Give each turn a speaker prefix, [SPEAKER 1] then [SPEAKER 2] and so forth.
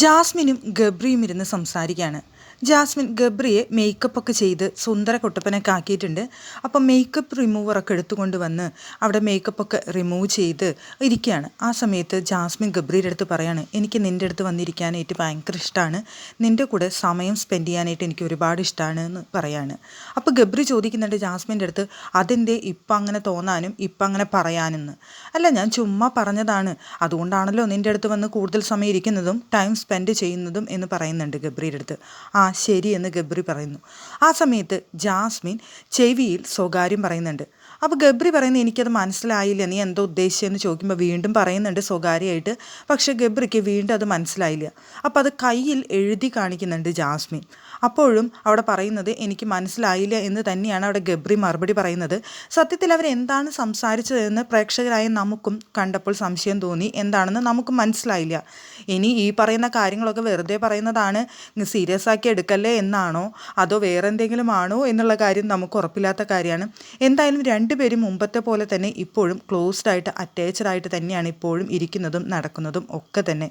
[SPEAKER 1] ജാസ്മിനും ഗബ്രിയും ഇരുന്ന് സംസാരിക്കുകയാണ്. ജാസ്മിൻ ഗബ്രിയെ മേക്കപ്പ് ഒക്കെ ചെയ്ത് സുന്ദര കുട്ടപ്പനൊക്കെ ആക്കിയിട്ടുണ്ട് അപ്പം മേക്കപ്പ് റിമൂവറൊക്കെ എടുത്തുകൊണ്ട് വന്ന് അവിടെ മേക്കപ്പ് ഒക്കെ റിമൂവ് ചെയ്ത് ഇരിക്കുകയാണ്. ആ സമയത്ത് ജാസ്മിൻ ഗബ്രിയുടെ അടുത്ത് പറയാണ് എനിക്ക് നിന്റെ അടുത്ത് വന്നിരിക്കാനായിട്ട് ഭയങ്കര ഇഷ്ടമാണ് നിന്റെ കൂടെ സമയം സ്പെൻഡ് ചെയ്യാനായിട്ട് എനിക്ക് ഒരുപാട് ഇഷ്ടമാണ് എന്ന് പറയാണ്. അപ്പോൾ ഗബ്രി ചോദിക്കുന്നുണ്ട് ജാസ്മിന്റെ അടുത്ത് അതെന്തേ? ഇപ്പം അങ്ങനെ തോന്നാനും ഇപ്പം അങ്ങനെ പറയാനെന്ന്. അല്ല ഞാൻ ചുമ്മാ പറഞ്ഞതാണ്. അതുകൊണ്ടാണല്ലോ നിന്റെ അടുത്ത് വന്ന് കൂടുതൽ സമയം ഇരിക്കുന്നതും ടൈം സ്പെൻഡ് ചെയ്യുന്നതും എന്ന് പറയുന്നുണ്ട് ഗബ്രിയുടെ അടുത്ത്. ആ ശരി എന്ന് ഗബ്രി പറയുന്നു. ആ സമയത്ത് ജാസ്മിൻ ചെവിയിൽ സ്വകാര്യം പറയുന്നുണ്ട്. അപ്പോൾ ഗബ്രി പറയുന്നത് എനിക്കത് മനസ്സിലായില്ല. നീ എന്തോ ഉദ്ദേശിച്ചെന്ന് ചോദിക്കുമ്പോൾ വീണ്ടും പറയുന്നുണ്ട് സ്വകാര്യമായിട്ട് പക്ഷേ ഗബ്രിക്ക് വീണ്ടും അത് മനസ്സിലായില്ല. അപ്പോൾ അത് കയ്യിൽ എഴുതി കാണിക്കുന്നുണ്ട് ജാസ്മിൻ. അപ്പോഴും അവിടെ പറയുന്നത് എനിക്ക് മനസ്സിലായില്ല എന്ന് തന്നെയാണ് അവിടെ ഗബ്രി മറുപടി പറയുന്നത്. സത്യത്തിൽ അവർ എന്താണ് സംസാരിച്ചതെന്ന് പ്രേക്ഷകരായ നമുക്കും കണ്ടപ്പോൾ സംശയം തോന്നി. എന്താണെന്ന് നമുക്ക് മനസ്സിലായില്ല. ഇനി ഈ പറയുന്ന കാര്യങ്ങളൊക്കെ വെറുതെ പറയുന്നതാണ്. സീരിയസ് ആക്കി എടുക്കല്ലേ എന്നാണോ? അതോ വേറെ എന്തെങ്കിലും ആണോ എന്നുള്ള കാര്യം നമുക്ക് ഉറപ്പില്ലാത്ത കാര്യമാണ്. എന്തായാലും രണ്ടുപേരും മുമ്പത്തെ പോലെ തന്നെ ഇപ്പോഴും ക്ലോസ്ഡ് ആയിട്ട് അറ്റാച്ച്ഡ് ആയിട്ട് തന്നെയാണ് ഇപ്പോഴും ഇരിക്കുന്നതും നടക്കുന്നതും ഒക്കെ തന്നെ.